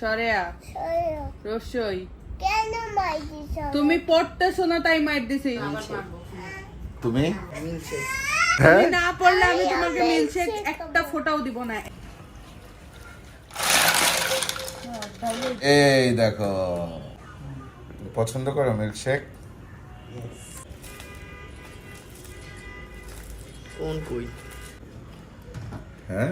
সরেয়া। সরো রসই। কেন তুমি পড়তেছো না তাই মাইর দিছি। তুমি? মিলছে। হ্যাঁ? তুমি না পড়লে আমি তোমাকে মিলশেক একটা ফোটাও দিব না। এই দেখো। পছন্দ করো মিল্কশেক? কোন কই? হ্যাঁ?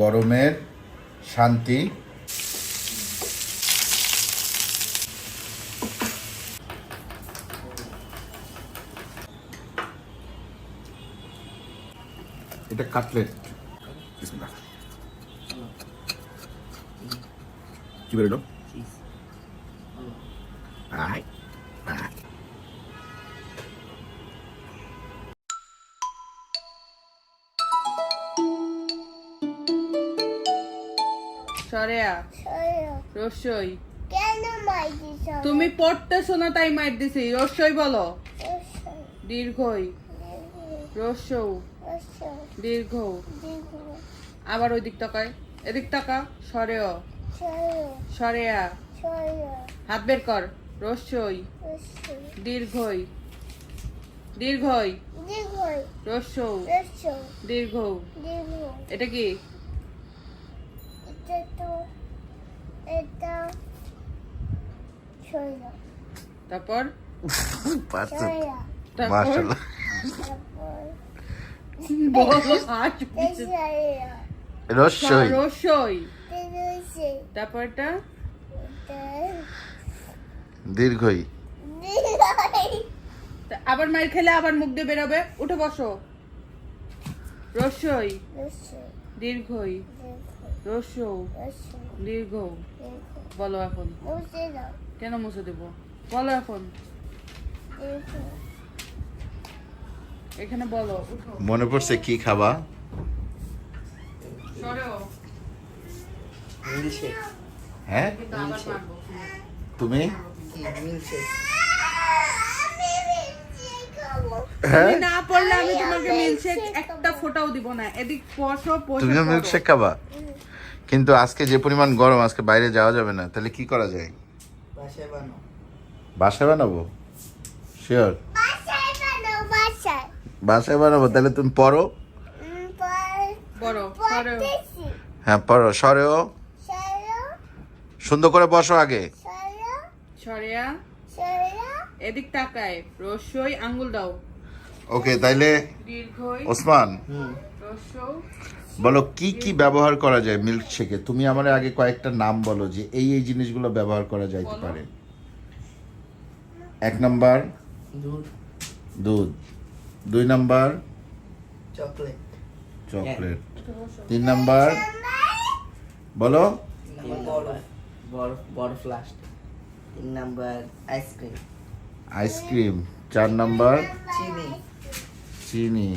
গরমের শান্তি। এটা কাটলেট। কি বেরোলো রসই কেন সরো তুমি পড়তেছো না তাই মাইর দিছি। রসই বলো। দীর্ঘই। রসৌ দীর্ঘ আবার ওই দিক তাকায় এদিক তাকা। সরেও। সরেয়া। হাত বের কর। রসই। রসো দীর্ঘই। দীর্ঘই। দীর্ঘ রসৌ রসো দীর্ঘ দীর্ঘ এটা কি? এটা তারপর? পারছ তারপর? মাশাআল্লাহ। বলো রসই। রসই। দীর্ঘই। আবার মার খেলে আবার মুখ দিয়ে বেরোবে। উঠে বসো। রসই। দীর্ঘই। দীর্ঘ রসৌ রসো দীর্ঘ। বলো এখন। মুছে দাও। কেন মুছে দেব? বলো এখন। এখানে বলো মনে পড়ছে কি খাবা? হ্যাঁ? তুমি? হ্যাঁ? তুমি না পড়লে আমি তোমাকে মিলশেক একটা ফোটাও দিব না। এদিক বসে তুমিও পড়ো। মিল্কশেক খাবা? কিন্তু আজকে যে পরিমাণ গরম আজকে বাইরে যাওয়া যাবে না। তাহলে কি করা যায়? বাসায় বানো বাসায় বানাবো? শিওর বাসায় বানাবো? তাহলে তুমি পড়ো। হ্যাঁ পড়ো। সরেও। সরো সুন্দর করে বসো আগে। সরো সরেয়া। সরো এদিক তাকায়। রসই আঙ্গুল দাও। ওকে তাইলে ওসমান। হুম রসৌ বলো কি কি ব্যবহার করা যায় মিল্কশেকে তুমি আমার আগে কয়েকটা নাম বলো যে এই এই জিনিসগুলো ব্যবহার করা যাইতে পারে। এক নাম্বার দুধ। দুই নাম্বার চকলেট। চকলেট। তিন নাম্বার বলো। বড় বরফ। বরফ লাস্ট তিন number ice cream ice cream চার নাম্বার চিনি। চিনি।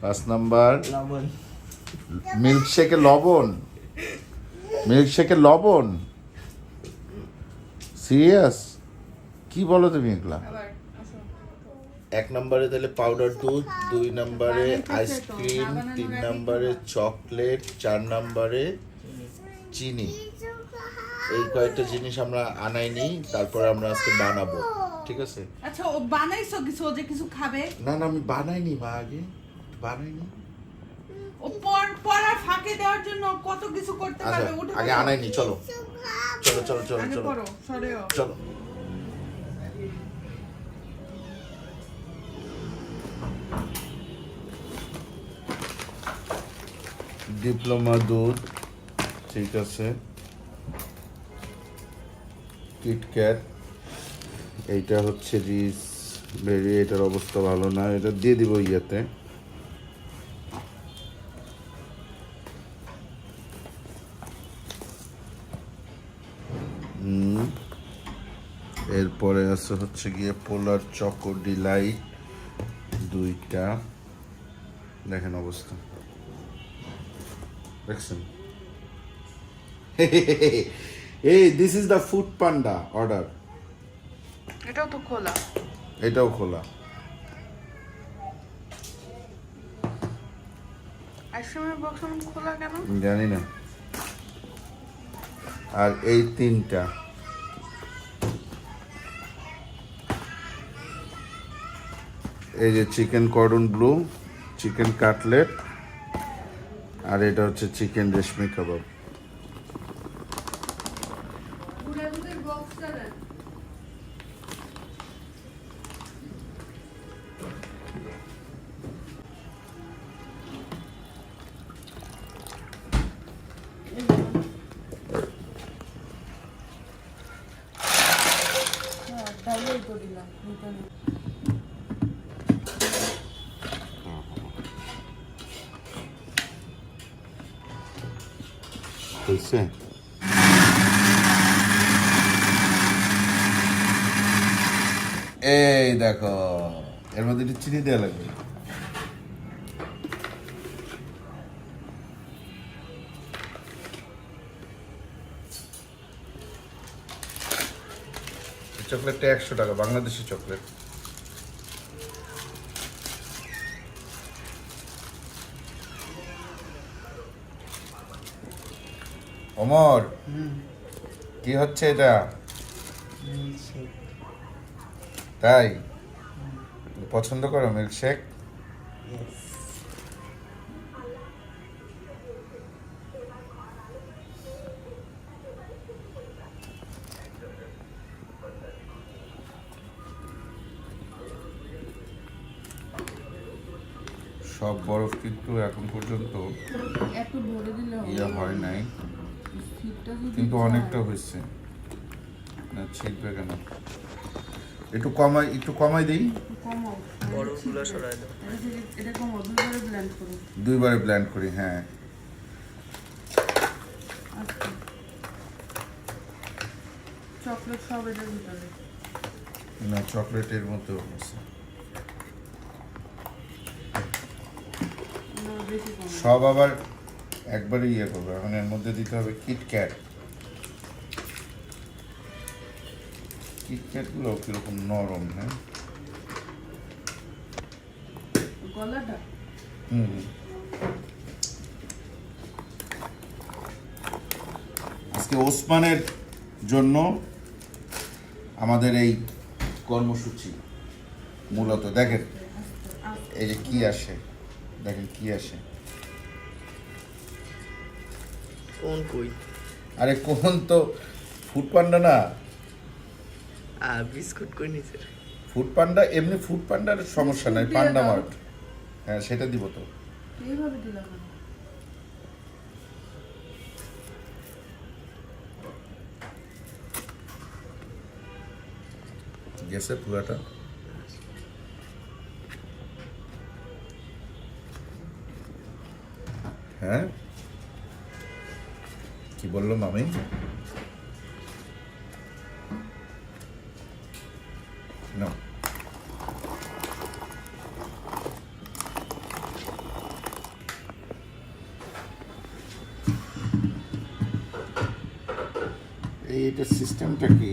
পাঁচ নাম্বার লবণ। মিল্কশেকে লবণ। মিল্কশেকে লবণ? সিরিয়াস? কি বলো তুমি এগুলা? এক নম্বরে তাহলে পাউডার দুধ দুই নম্বরে আইসক্রিম তিন নম্বরে চকলেট চার নম্বরে চিনি। এই কয়েকটা জিনিস আমরা আনাইনি তারপর আমরা আজকে বানাবো। ঠিক আছে? আচ্ছা ও বানাইছো কিছু ও যে কিছু খাবে? না না আমি বানাইনি মা আগে। বানাইনি। ও পর ফাঁকে দেওয়ার জন্য কত কিছু করতে আচ্ছা পারবে উঠে আগে বসো। আনাইনি চলো। চলো চলো চলো চলো। চলো। ডিপ্লোমা দুধ ঠিক আছে। কিটক্যাট এইটা হচ্ছে রিস বেরি এটার অবস্থা ভালো না এটা দিয়ে দিব ইয়াতে। আছে হচ্ছে গিয়ে পোলার চকো ডিলাইট দুইটা। দেখেন অবস্থা। দেখছেন? এই this is the Foodpanda order এটাও তো খোলা। এটাও খোলা। আইসক্রিমের বক্স খোলা কেন? জানি না। আর এই তিনটা। এই যে chicken cordon bleu, chicken cutlet, আর এটা হচ্ছে চিকেন রেশমি কাবাব। হ্যাঁ তো দিলাম হয়েছে? এই দেখো এর মধ্যে একটু চিনি দেওয়া লাগবে। চকলেটটা একশো টাকা বাংলাদেশি চকলেট। অমর কি হচ্ছে এটা? তাই? পছন্দ করো মিল্কশেক সব বরফ কিন্তু এখন পর্যন্ত ইয়ে হয় নাই। কিন্তু অনেকটা হয়েছে। না ছিটবে কেন? একটু কমাই একটু কমাই দিই। দুইবারে ব্লেন্ড করো। দুইবারে ব্ল্যান্ড করি হ্যাঁ। আচ্ছা। চকলেট সব এটার ভিতরে। না চকলেটের মতো আছে। সব আবার একবারে ইয়ে করব এখন এর মধ্যে দিতে হবে কিটক্যাট কিটক্যাটগুলো কীরকম নরম হ্যাঁ? গলাটা? হুম হুম। আজকে ওসমানের জন্য আমাদের এই কর্মসূচি মূলত দেখেন এই যে কি আসে দেখেন কি আসে। কোন কই? আরে কোন তো ফুড পান্ডা না? আর বিস্কুট কই নিছে? ফুড পান্ডা এমনি ফুড পান্ডার সমস্যা নাই পান্ডা মার্ট। হ্যাঁ সেটা দিব তো। এইভাবে দিলাম? গেছে পুরাটা। হ্যাঁ? কি বলল মামি? না এই এটা সিস্টেমটা কি?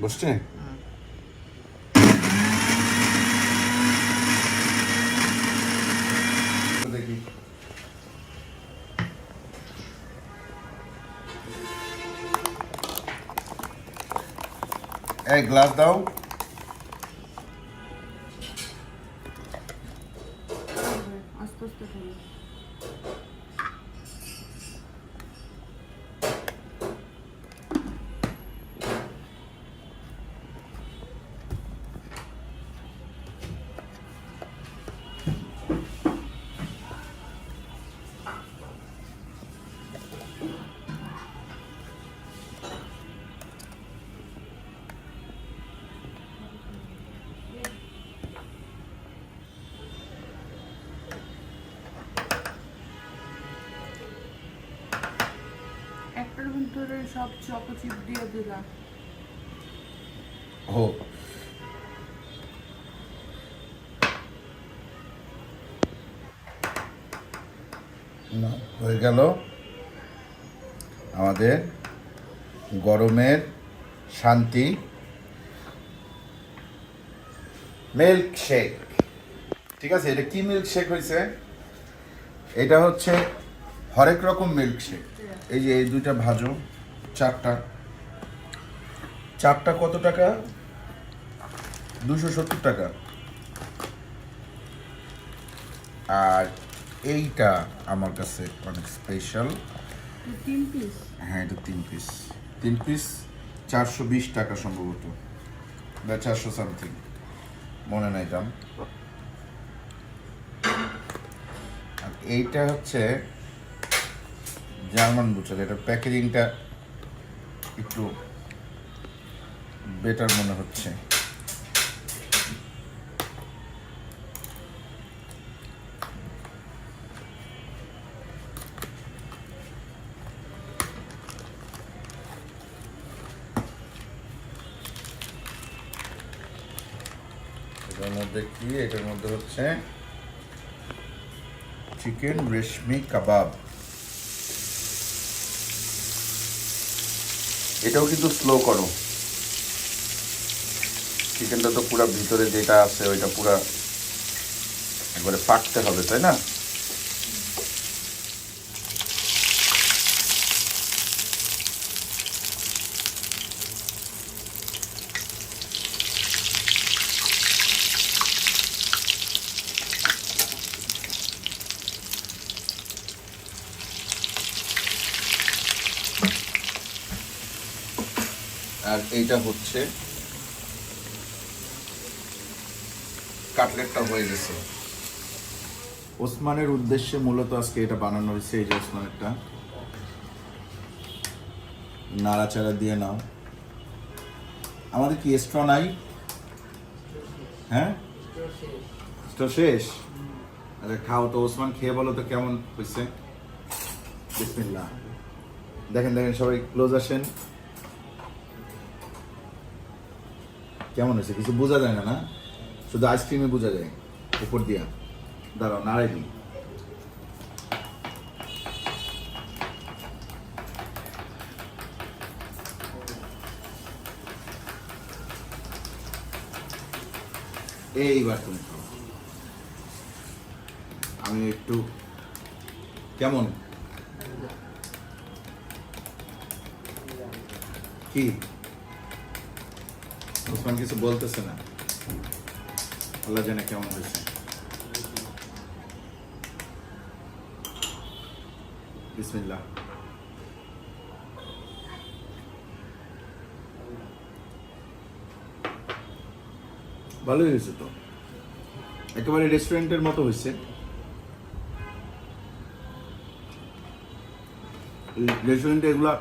বসছে? এই গ্লাস সব দিয়ে দিলাম। ও। না, হয়ে গেল। আমাদের গরমের শান্তি। মিল্ক শেক ঠিক আছে, এটা কি মিল্ক শেক হয়েছে? এটা হচ্ছে হরেক রকম মিল্ক শেক এই যে এই দুইটা ভাজো। চারটা। চারটা কত টাকা? দুশো সত্তর টাকা। আর এইটা আমার কাছে অনেক স্পেশাল হ্যাঁ এটা তিন পিস তিন পিস চারশো বিশ টাকা সম্ভবত। বা চারশো সামথিং মনে নাই দাম। আর এইটা হচ্ছে জার্মান বুচার এটা প্যাকেজিংটা একটু বেটার মনে হচ্ছে। এটার মধ্যে কি? এটার মধ্যে হচ্ছে চিকেন রেশমি কাবাব এটাও কিন্তু স্লো করো। চিকেনটা তো পুরো ভিতরে যেটা আছে, ওইটা পুরো একবারে পাকতে হবে, তাই না আর এইটা হচ্ছে কাটলেটটা হয়ে গেছে। ওসমানের উদ্দেশ্যে মূলত আজকে এটা বানানো হয়েছে, এই যে ওসমানেরটা। নাড়াচাড়া দিয়ে নাও। আমাদের কি, স্ট্র নাই? হ্যাঁ? শেষ? আচ্ছা খাও তো, ওসমান, খেয়ে বলো তো কেমন হয়েছে। দেখেন দেখেন, সবাই ক্লোজ আসেন। কেমন হয়েছে? কিছু বোঝা যায় না না? শুধু আইসক্রিমে বোঝা যায়, উপর দিয়া। দাঁড়াও, নাড়াই দিই। এইবার তুমি আমি একটু কেমন? কি? ওসমান কিছু বলতেছে না। আল্লাহ জানে কেমন হয়েছে। বিসমিল্লাহ। ভালোই হয়েছে তো। একেবারে রেস্টুরেন্টের মতো হয়েছে। রেস্টুরেন্টে এগুলা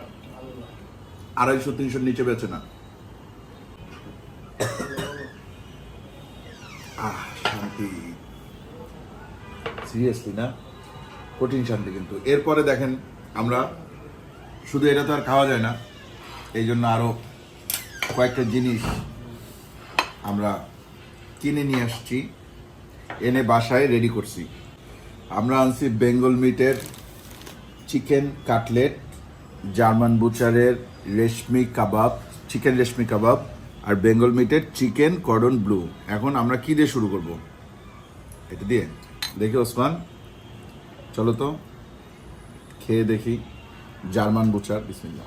আড়াইশো, তিনশোর নিচে বেচে না আহ শান্তি সিরিয়াসলি না? কঠিন শান্তি কিন্তু। এরপরে দেখেন, আমরা শুধু এটা তো আর খাওয়া যায় না, এই জন্য আরও কয়েকটা জিনিস আমরা কিনে নিয়ে আসছি, এনে বাসায় রেডি করছি। আমরা আনছি বেঙ্গল মিটের চিকেন কাটলেট, জার্মান বুচারের রেশমি কাবাব, চিকেন রেশমি কাবাব আর বেঙ্গল মিটের চিকেন কর্ডন ব্লু। এখন আমরা কী দিয়ে শুরু করব? এটা দিয়ে। দেখি ওসমান। চলো তো খেয়ে দেখি জার্মান বুচার বিসমিল্লা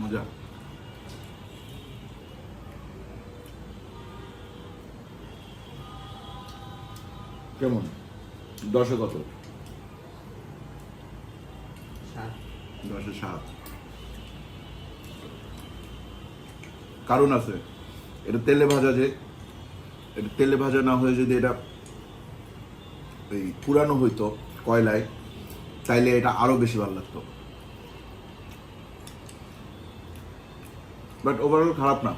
মজা। কেমন? দশে কত? দশে সাত। কারণ আছে। এটা তেলে ভাজা যে, এটা তেলে ভাজা না হয়ে যদি এটা এই পুরানো হইতো কয়লায়, তাইলে এটা আরও বেশি ভালো লাগতো। বাট ওভারঅল খারাপ না।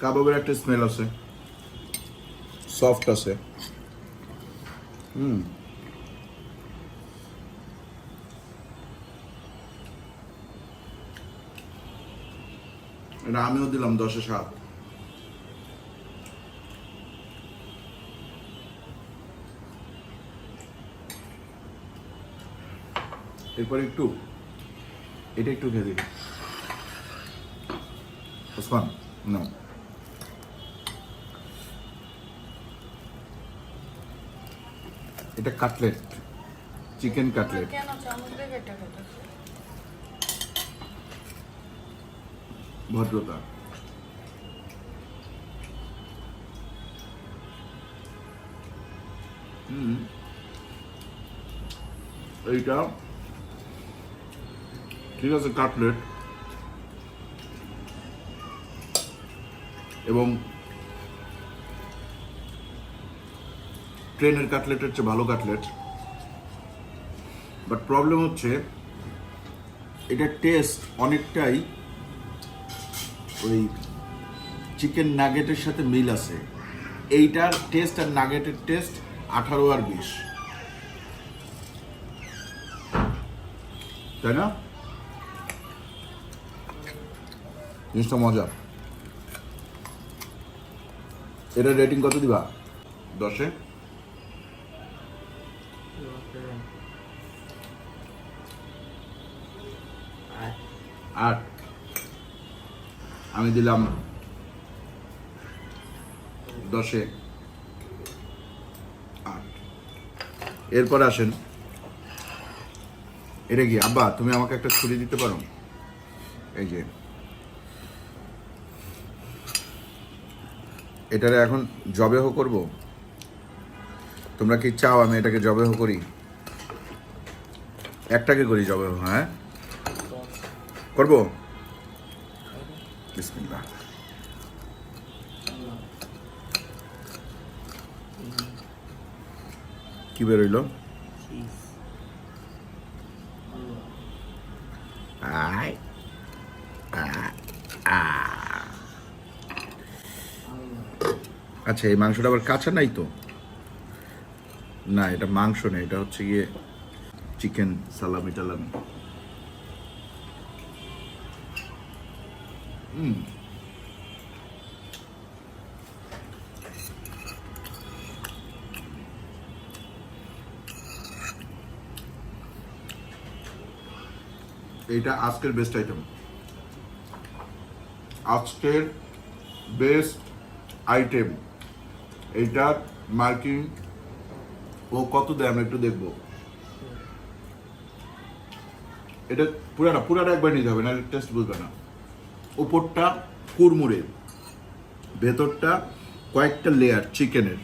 কাবাবের একটা স্মেল আছে। সফট আছে। হুম। এটা আমিও দিলাম দশে সাত। এরপর একটু, এটা একটু খেয়ে দিবি ওসমান না এটা কাটলেট চিকেন কাটলেট কেন চামচ দিয়ে কেটে খেতে ভদ্রতা। এইটা। ঠিক আছে কাটলেট এবং ট্রেনের কাটলেটের হচ্ছে ভালো কাটলেট বাট প্রবলেম হচ্ছে, এটার টেস্ট অনেকটাই ওই চিকেন নাগেটের সাথে মিল আছে। এইটার টেস্ট আর নাগেটের টেস্ট আঠারো আর বিশ। তাই না? জিনিসটা মজা। এটা রেটিং কত দিবা? দশে। আট। আমি দিলাম দশে আট। এরপর আসেন। এটা কি? আব্বা, তুমি আমাকে একটা ছুরি দিতে পারো? এই যে। এটারে এখন জবে জবেহ করব? তোমরা কি চাও আমি এটাকে জবে জবেহ করি? একটাকে করি জবেহ হ্যাঁ? করব? বিসমিল্লাহ কি আ, আ। আচ্ছা এই মাংসটা আবার কাঁচা নাই তো? না এটা মাংস নেই এটা হচ্ছে গিয়ে চিকেন সালামি টালামি হুম এইটা আজকের বেস্ট আইটেম আজকের বেস্ট আইটেম এইটার মার্কিং ও কত দেয় আমরা একটু দেখব। এটা পুরাটা পুরাটা একবার নিতে হবে না টেস্ট বুঝবে না। উপরটা কুরমুরে ভেতরটা কয়েকটা লেয়ার চিকেনের।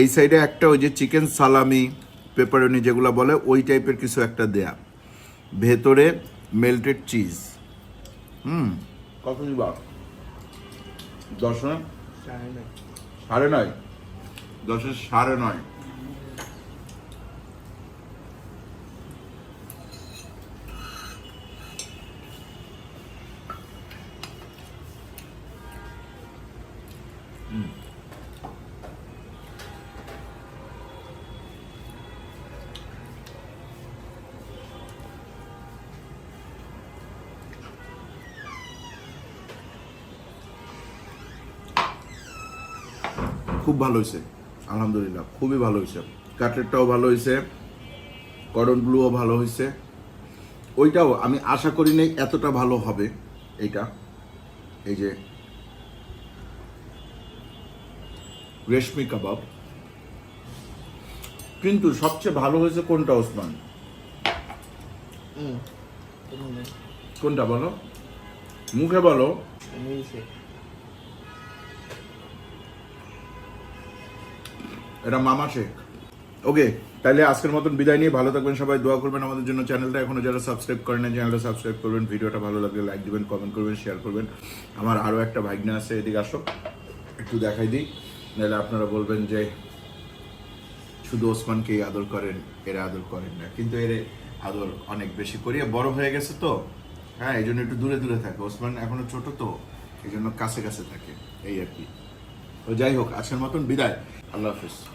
এই সাইডে একটা ওই যে চিকেন সালামি পেপারনি যেগুলো বলে ওই টাইপের কিছু একটা দেয়া। ভেতরে মেল্টেড চিজ হুম? কত দিবা? দশ না সাড়ে নয়। সাড়ে নয়? দশের সাড়ে নয়। খুব ভালো হয়েছে আলহামদুলিল্লাহ খুবই ভালো হয়েছে। কাটলেটটাও ভালো হয়েছে কটন ব্লুও ভালো হয়েছে। ওইটাও আমি আশা করি নাই এতটা ভালো হবে এইটা। এই যে রেশমি কাবাব। কিন্তু সবচেয়ে ভালো হয়েছে কোনটা ওসমান? কোনটা বলো? মুখে বলো। এটা মামা শেখ। ওকে তাহলে আজকের মতন বিদায় নিয়ে ভালো থাকবেন সবাই, দোয়া করবেন আমাদের জন্য চ্যানেলটা। এখনও যারা সাবস্ক্রাইব করেন না চ্যানেলটা সাবস্ক্রাইব করবেন, ভিডিওটা ভালো লাগলে লাইক দিবেন কমেন্ট করবেন শেয়ার করবেন। আমার আরও একটা ভাগ্নে আছে এদিকে, আসো। একটু দেখাই দিই। নাহলে আপনারা বলবেন যে শুধু ওসমানকেই আদর করেন, এরা আদর করেন না। কিন্তু এর আদর অনেক বেশি করিয়ে বড় হয়ে গেছে তো। হ্যাঁ এই জন্য একটু দূরে দূরে থাকে। ওসমান এখনও ছোট তো, এই জন্য কাছে কাছে থাকে। এই আর কি। তো যাই হোক, আজকের মতন বিদায়। আল্লাহ হাফিজ।